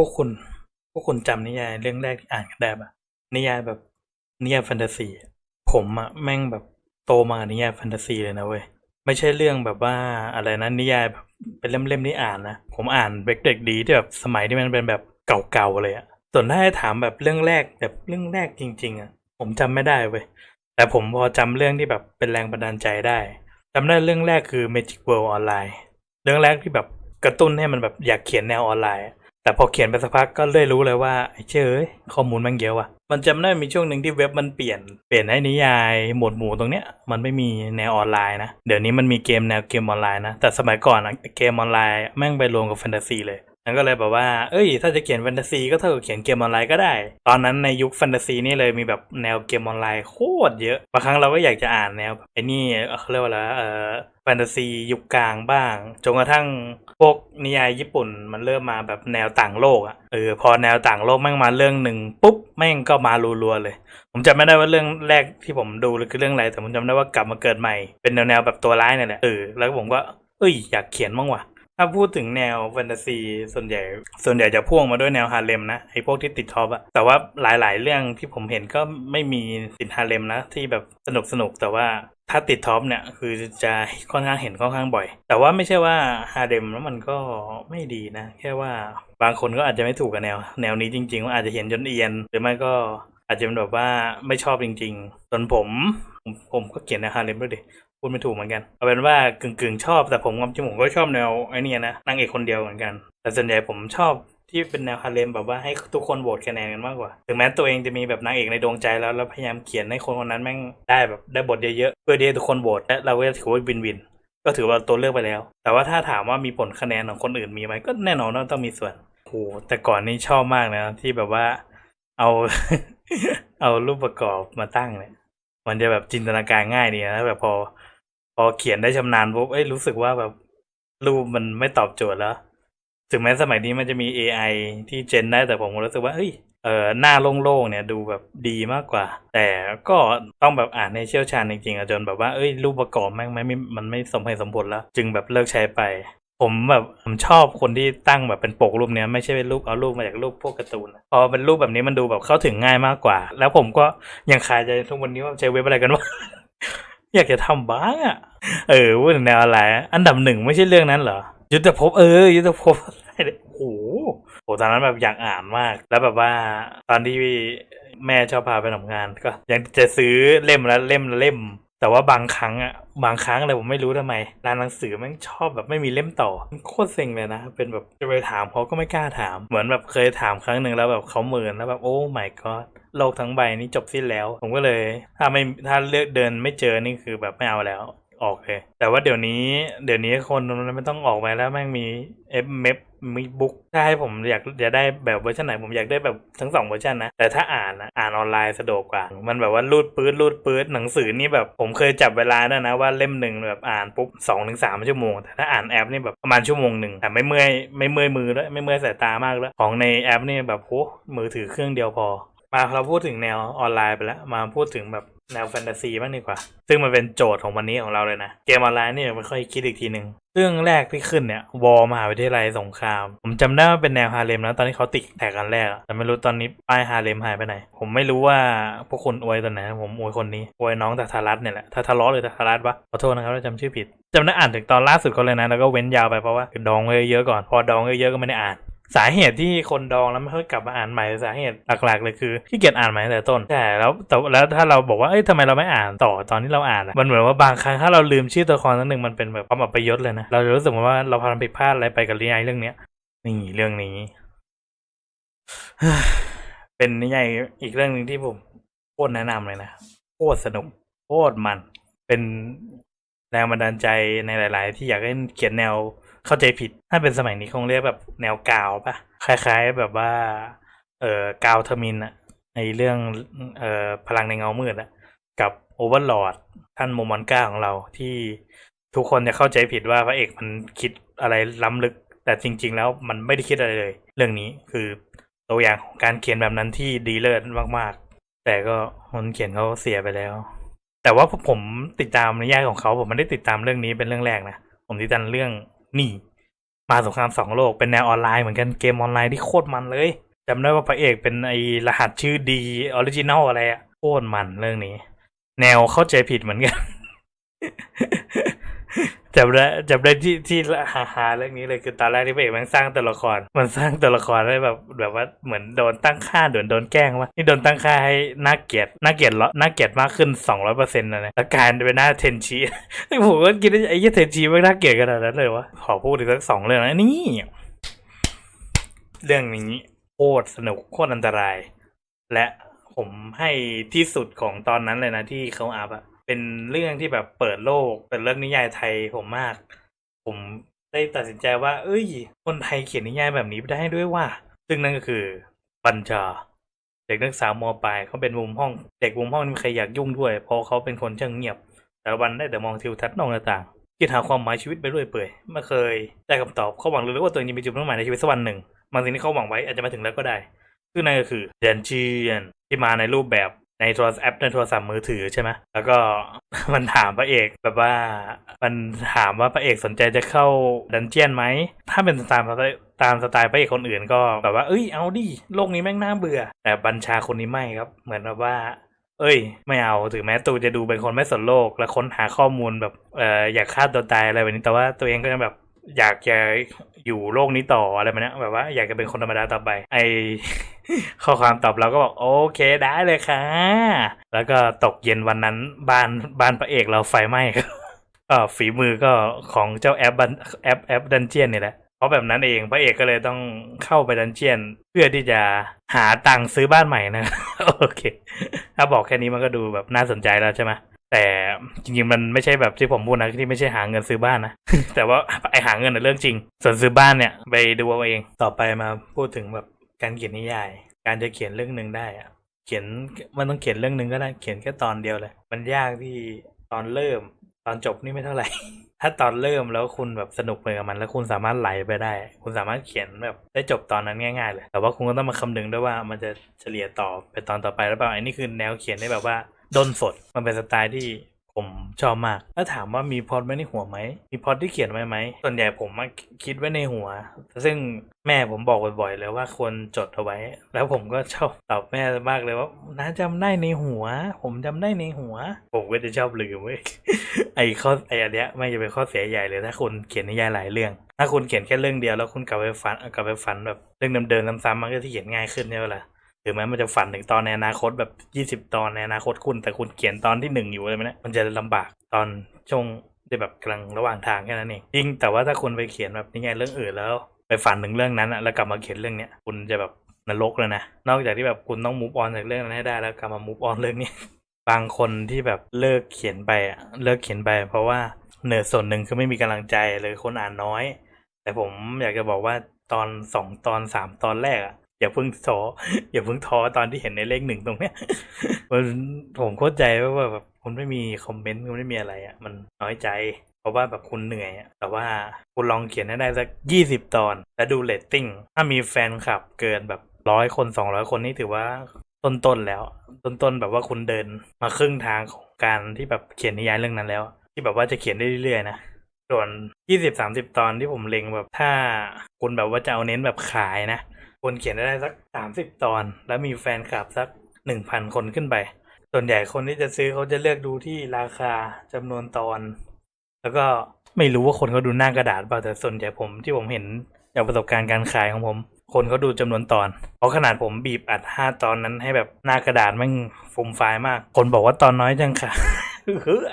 พวกคุณ พวกคุณจำนิยายเรื่องแรกที่อ่านกันได้ปะนิยายแบบนิยายแฟนตาซีผมอะแม่งแบบโตมานิยายแฟนตาซีเลยนะเว้ยไม่ใช่เรื่องแบบว่าอะไรนะนิยายแบบเป็นเล่มๆที่อ่านนะผมอ่านเด็กๆดีที่แบบสมัยที่มันเป็นแบบเก่าๆเลยอะส่วนถ้าให้ถามแบบเรื่องแรกแบบเรื่องแรกจริง ๆอะผมจำไม่ได้เว้ยแต่ผมพอจำเรื่องที่แบบเป็นแรงบันดาลใจได้จำได้เรื่องแรกคือ Magic World Online เรื่องแรกที่แบบกระตุ้นให้มันแบบอยากเขียนแนวออนไลน์ แต่พอเขียนไปสักพักก็เลยรู้เลยว่าไอ้เจ้ยข้อมูลมันเยอะว่ะ มันจำได้มีช่วงหนึ่งที่เว็บมันเปลี่ยน เปลี่ยนให้นิยายหมวดหมู่ตรงเนี้ยมันไม่มีแนวออนไลน์นะ เดี๋ยวนี้มันมีเกมแนวเกมออนไลน์นะ แต่สมัยก่อนอะเกมออนไลน์แม่งไปรวมกับแฟนตาซีเลยันก็เลยแบบว่า เอ้ย ถ้าจะเขียนแฟนตาซีก็เท่ากับเขียนเกมออนไลน์ก็ได้ ตอนนั้นในยุคแฟนตาซีนี่เลยมีแบบแนวเกมออนไลน์โคตรเยอะ บางครั้งเราก็อยากจะอ่านแนวไอ้นี่เขาเรียกว่าอะไรเอ่อแฟนตาซียุคกลางบ้าง จนกระทั่งพวกนิยายญี่ปุ่นมันเริ่มมาแบบแนวต่างโลกอะเออ พอแนวต่างโลกแม่งมาเรื่องหนึ่งปุ๊บแม่งก็มารัวๆเลย ผมจำไม่ได้ว่าเรื่องแรกที่ผมดูคือเรื่องอะไร แต่ผมจำได้ว่ากลับมาเกิดใหม่ เป็นแนวๆแบบตัวร้ายเนี่ยแหละ เออ แล้วผมก็เอ้ย อยากเขียนบ้างว่ะ ถ้าพูดถึงแนวแฟนตาซีส่วนใหญ่ ส่วนใหญ่จะพ่วงมาด้วยแนวฮาเลมนะไอ้พวกที่ติดท็อปอะแต่ว่าหลาย ๆ เรื่องที่ผมเห็นก็ไม่มีติดฮาเลมนะ ที่แบบสนุกสนุกๆแต่ว่าถ้าติดท็อปเนี่ยคือจะค่อนข้างเห็นค่อนข้างบ่อย แต่ว่าไม่ใช่ว่าฮาเลมแล้วมันก็ไม่ดีนะ แค่ว่าบางคนก็อาจจะไม่ถูกกับแนว แนวนี้จริงๆอาจจะเห็นจนเอียน หรือไม่ก็อาจจะเป็นแบบว่าไม่ชอบจริง ๆ ส่วนผมผมก็เขียนแนวฮาเลมด้วยดิ พูดไม่ถูกเหมือนกันเอาเป็นว่ากึ่งกึ่งๆชอบแต่ผมความจริงผมก็ชอบแนวไอ้นี่นะนางเอกคนเดียวเหมือนกัน แต่ส่วนใหญ่ผมชอบที่เป็นแนวฮาเลมแบบว่าให้ทุกคนโหวตคะแนนกันมากกว่า ถึงแม้ตัวเองจะมีแบบนางเอกในดวงใจแล้วแล้วพยายามเขียนให้คนคนนั้นแม่งได้แบบได้บทเยอะๆเพื่อที่ทุกคนโหวตและเราก็จะถือว่าวินวิน ก็ถือว่าตัวเลือกไปแล้ว แต่ว่าถ้าถามว่ามีผลคะแนนของคนอื่นมีไหมก็แน่นอนว่าต้องมีส่วนโอ้โหแต่ก่อนนี่ชอบมากนะที่แบบว่าเอาเอารูปประกอบมาตั้งเนี่ยมันจะแบบจินตนาการง่ายดีนะแบบพอ พอเขียนได้ชำนาญปุ๊บเอ้ยรู้สึกว่าแบบรูปมันไม่ตอบโจทย์แล้ว ถึงแม้สมัยนี้มันจะมี AI ที่เจนได้แต่ผมรู้สึกว่าเอ้ยเออหน้าโล่งๆเนี่ยดูแบบดีมากกว่า แต่ก็ต้องแบบอ่านให้เชี่ยวชาญจริงๆอะจนแบบว่าเอ้ยรูปประกอบแม่งไม่ไม่มันไม่สมเหตุสมผลแล้ว จึงแบบเลิกใช้ไป ผมแบบผมชอบคนที่ตั้งแบบเป็นปกรูปเนี้ยไม่ใช่เป็นรูปเอารูปมาจากรูปพวกการ์ตูนอะพอเป็นรูปแบบนี้มันดูแบบเข้าถึงง่ายมากกว่า แล้วผมก็ยังคาใจทุกวันนี้ว่าใช้เว็บอะไรกันวะ อยากจะทำบ้างอะ เออพูดถึงแนวอะไรอันดับหนึ่งไม่ใช่เรื่องนั้นเหรอ ยุทธภพเออ ยุทธภพอะไรเนี่ยโอ้โหโหตอนนั้นแบบอยากอ่านมาก แล้วแบบว่าตอนที่แม่ชอบพาไปทำงานก็ ยังจะซื้อเล่มละเล่มละเล่ม แต่ว่าบางครั้งอะบางครั้งอะไรผมไม่รู้ทำไมร้านหนังสือแม่งชอบแบบไม่มีเล่มต่อโคตรเซ็งเลยนะเป็นแบบจะไปถามเขาก็ไม่กล้าถาม เหมือนแบบเคยถามครั้งหนึ่งแล้วแบบเขาเหมือนแล้วแบบโอ้ my god โลกทั้งใบนี้จบสิ้นแล้ว ผมก็เลย ถ้าไม่ถ้าเลือกเดินไม่เจอนี่คือแบบไม่เอาแล้ว ออกเลย แต่ว่าเดี๋ยวนี้ เดี๋ยวนี้คนมันไม่ต้องออกไปแล้วแม่งมีเอฟเมฟมีบุ๊กถ้าให้ผมอยากจะได้แบบเวอร์ชันไหนผมอยากได้แบบทั้งสองเวอร์ชันนะ แต่ถ้าอ่านนะอ่านออนไลน์สะดวกกว่า มันแบบว่ารูดปื๊ดรูดปื๊ดหนังสือนี่แบบผมเคยจับเวลาด้วยนะว่าเล่มหนึ่งแบบอ่านปุ๊บสองถึงสามชั่วโมง แต่ถ้าอ่านแอปนี่แบบประมาณชั่วโมงหนึ่งแต่ไม่เมื่อยไม่เมื่อยมือด้วไม่เมื่อยสายตามากด้วของในแอปนี่แบบโหมือถือเครื่องเดียวพอ มาเราพูดถึงแนวออนไลน์ไปแล้วมาพูดถึงแบบ แนวแฟนตาซีบ้างดีกว่า ซึ่งมันเป็นโจทย์ของวันนี้ของเราเลยนะ เกมออนไลน์นี่ยไม่ค่อยคิดอีกทีหนึ่งเรื่องแรกที่ขึ้นเนี่ยวอมหาวิทยาลัยสงคราม ผมจำได้ว่าเป็นแนวฮาเลมนะตอนที่เขาติดแท็กกันแรกอะแต่ไม่รู้ตอนนี้ป้ายฮาเลมหายไปไหน ผมไม่รู้ว่าพวกคุณอวยตอนไหน ผมอวยคนนี้อวยน้องตาทารัตเนี่ยแหละทาทาล้อหรือตาทารัตวะขอโทษนะครับถ้าจำชื่อผิดจำได้อ่านถึงตอนล่าสุดเขาเลยนะแล้วก็เว้นยาวไปเพราะว่าดองไว้เยอะๆก่อน พอดองเยอะๆก็ไม่ได้อ่าน สาเหตุที่คนดองแล้วไม่ค่อยกลับมาอ่านใหม่สาเหตุหลักๆเลยคือขี้เกียจอ่านใหม่แต่ต้นแต่แล้วแต่แล้วถ้าเราบอกว่าเอ้ยทำไมเราไม่อ่านต่อตอนที่เราอ่านอะมันเหมือนว่าบางครั้งถ้าเราลืมชื่อตัวละครนั้นหนึ่งมันเป็นแบบความอับปยศเลยนะเราจะรู้สึกว่าเราพาผิดพลาดอะไรไปกับนิยายเรื่องเนี้ยนี่เรื่องนี้ เป็นนิยายอีกเรื่องหนึ่งที่ผมโคตรแนะนำเลยนะโคตรสนุกโคตรมันเป็นแรงบันดาลใจในหลาย ๆ ที่อยากให้เขียนแนว เข้าใจผิด ถ้าเป็นสมัยนี้คงเรียกแบบแนวกาวปะคล้ายๆแบบว่า เอ่อกาวเทอร์มินอะในเรื่องเอ่อพลังในเงามืดอะกับโอเวอร์ลอดท่านโมมอนก้าของเราที่ทุกคนจะเข้าใจผิดว่าพระเอกมันคิดอะไรล้ำลึก แต่จริง ๆ แล้วมันไม่ได้คิดอะไรเลย เรื่องนี้คือตัวอย่างของการเขียนแบบนั้นที่ดีเลิศมากๆ แต่ก็คนเขียนเขาเสียไปแล้ว แต่ว่าผมติดตามนิยายของเขาผมไม่ได้ติดตามเรื่องนี้เป็นเรื่องแรกนะผมติดตามเรื่อง นี่ มาสงครามสองโลกเป็นแนวออนไลน์เหมือนกันเกมออนไลน์ที่โคตรมันเลยจำได้ว่าพระเอกเป็นไอรหัสชื่อดีออริจินอลอะไรอะโคตรมันเรื่องนี้ แนวเข้าใจผิดเหมือนกัน จำได้จำได้ที่ที่ฮาฮาๆเรื่องนี้เลยคือตอนแรกที่พระเอกมันสร้างตัวละคร มันสร้างตัวละครได้แบบแบบว่าเหมือนโดนตั้งค่าโดนโดนแกล้งว่านี่โดนตั้งค่าให้น่าเกลียดน่าเกลียดเหรอน่าเกลียดมากขึ้นสองร้อยเปอร์เซ็นต์นะเนี่ยแล้วกายเป็นหน้าเทนชีไอ้ผมก็คิดว่าไอ้เทนชีไม่น่าเกลียดขนาดนั้นเลยวะขอพูดถึงสักสองเรื่องนะนี่เรื่องนี้โคตรสนุกโคตรอันตราย และผมให้ที่สุดของตอนนั้นเลยนะที่เขาอัพอะ เป็นเรื่องที่แบบเปิดโลก เป็นเรื่องนิยายไทยผมมาก ผมได้ตัดสินใจว่า เอ้ย คนไทยเขียนนิยายแบบนี้ได้ด้วยว่า ซึ่งนั่นก็คือบัญชา เด็กนักศึกษามปลายเขาเป็นมุมห้อง เด็กมุมห้องไม่มีใครอยากยุ่งด้วย เพราะเขาเป็นคนเช่างเงียบ แต่วันได้แต่มองทิวทัศน์นอกหน้าต่างคิดหาความหมายชีวิตไปเรื่อยเปื่อยไม่เคยได้คำตอบเขาหวังเลึกๆว่าตัวเองจะมีจุดมุ่งหมายในชีวิตสักวันหนึ่งบางสิ่งที่เขาหวังไว้อาจจะมาถึงแล้วก็ได้ซึ่งนั่นก็คือเดนเจียนที่มาในรูปแบบ ในโทรศัพท์แอปในโทรศัพท์มือถือใช่ไหมแล้วก็มันถามพระเอกแบบว่ามันถามว่าพระเอกสนใจจะเข้าดันเจียนไหม ถ้าเป็นตามตามสไตล์พระเอกคนอื่นก็แบบว่า เอ้ยเอาดิโลกนี้แม่งน่าเบื่อ แต่บัญชาคนนี้ไม่ครับ เหมือนแบบว่า เอ้ย ไม่เอาถึงแม้ตูจะดูเป็นคนไม่สนโลก และค้นหาข้อมูลแบบเอ่ออยากฆ่าตัวตายอะไรแบบนี้แต่ว่าตัวเองก็ยังแบบ อยากจะอยู่โลกนี้ต่ออะไรแบบเนี้ยแบบว่าอยากจะเป็นคนธรรมดาต่อไป ไอข้อความตอบเราก็บอกโอเคได้เลยค่ะ แล้วก็ตกเย็นวันนั้นบ้านบ้านพระเอกเราไฟไหม้ครับก็ฝีมือก็ของเจ้าแอปบันแอปแอปดันเจียนนี่แหละเพราะแบบนั้นเองพระเอกก็เลยต้องเข้าไปดันเจียน เพื่อที่จะหาตังค์ซื้อบ้านใหม่นะ โอเค ถ้าบอกแค่นี้มันก็ดูแบบน่าสนใจแล้วใช่ไหม แต่จริงๆมันไม่ใช่แบบที่ผมพูดนะที่ไม่ใช่หาเงินซื้อบ้านนะ แต่ว่าไอหาเงินน่ะเรื่องจริง ส่วนซื้อบ้านเนี่ยไปดูเอาเองต่อไปมาพูดถึงแบบการเขียนนิยาย การจะเขียนเรื่องหนึ่งได้อะเขียนมันต้องเขียนเรื่องหนึ่งก็ได้เขียนแค่ตอนเดียวเลย มันยากที่ตอนเริ่ม ตอนจบนี่ไม่เท่าไหร่ ถ้าตอนเริ่มแล้วคุณแบบสนุกไปกับมัน แล้วคุณสามารถไหลไปได้ คุณสามารถเขียนแบบได้จบตอนนั้นง่าย ๆ เลย แต่ว่าคุณก็ต้องมาคำนึงด้วยว่ามันจะเฉลี่ยต่อไปตอนต่อไปหรือเปล่าอันนี้คือแนวเขียนได้แบบว่า ดนสดมันเป็นสไตล์ที่ผมชอบมาก แล้วถามว่ามีพอดไว้ในหัวไหม มีพอดที่เขียนไว้ไหม ส่วนใหญ่ผมมาคิดไว้ในหัว ซึ่งแม่ผมบอกบ่อยๆเลยว่าควรจดเอาไว้ แล้วผมก็ชอบตอบแม่มากเลยว่าน้าจำได้ในหัว ผมจำได้ในหัว ผมก็จะชอบลืมเว้ย ไอ้ข้อไอ้อันเนี้ยไม่จะเป็นข้อเสียใหญ่เลยถ้าคุณเขียนนิยายหลายเรื่อง ถ้าคุณเขียนแค่เรื่องเดียวแล้วคุณกลับไปฝันกลับไปฝันแบบเรื่องเดิมๆซ้ำๆมันก็จะเขียนง่ายขึ้นใช่ไหมล่ะ ถึงแม้มันจะฝันถึงตอนในอนาคตแบบยี่สิบตอนในอนาคตคุณ แต่คุณเขียนตอนที่หนึ่งอยู่อะไรไหมเนี่ยมันจะลำบากตอนช่วงที่แบบกลังระหว่างทางแค่นั้นเองยิ่งแต่ว่าถ้าคุณไปเขียนแบบนิยายเรื่องอื่นแล้ว ไปฝันถึงเรื่องนั้นอะแล้วกลับมาเขียนเรื่องเนี้ยคุณจะแบบนรกเลยนะนอกจากที่แบบคุณต้องมูฟออนจากเรื่องนั้นให้ได้แล้วกลับมามูฟออนเรื่องนี้ บางคนที่แบบเลิกเขียนไปอะเลิกเขียนไป เพราะว่าเหนือส่วนหนึ่งคือไม่มีกำลังใจเลยคนอ่านน้อย แต่ผมอยากจะบอกว่าตอนสองตอนสามตอนแรกอะ อย่าเพิ่งท้ออย่าเพิ่งท้อตอนที่เห็นในเลขหนึ่งตรงเนี้ยมันผมเข้าใจว่าแบบคุณไม่มีคอมเมนต์คุณไม่มีอะไรอะ มันน้อยใจ เพราะว่าแบบคุณเหนื่อยอะแต่ว่าคุณลองเขียนให้ได้สักยี่สิบตอน แล้วดูเรตติ้งถ้ามีแฟนคลับเกินแบบร้อยคนสองร้อยคนนี่ถือว่าต้นๆแล้ว ต้นๆแบบว่าคุณเดินมาครึ่งทางของการที่แบบเขียนนิยายเรื่องนั้นแล้ว ที่แบบว่าจะเขียนได้เรื่อยๆนะส่วนยี่สิบสามสิบตอนที่ผมเล็งแบบถ้าคุณแบบว่าจะเอาเน้นแบบขายนะ ควรเขียนได้สักสามสิบตอน แล้วมีแฟนคลับสักหนึ่งพันคนขึ้นไป ส่วนใหญ่คนที่จะซื้อเขาจะเลือกดูที่ราคาจำนวนตอน แล้วก็ไม่รู้ว่าคนเขาดูหน้ากระดาษเปล่าแต่ส่วนใหญ่ผมที่ผมเห็นจากประสบการณ์การขายของผม คนเขาดูจำนวนตอน เพราะขนาดผมบีบอัดห้าตอนนั้นให้แบบหน้ากระดาษมันฟูมฟล์มาก คนบอกว่าตอนน้อยจังค่ะเฮ้อ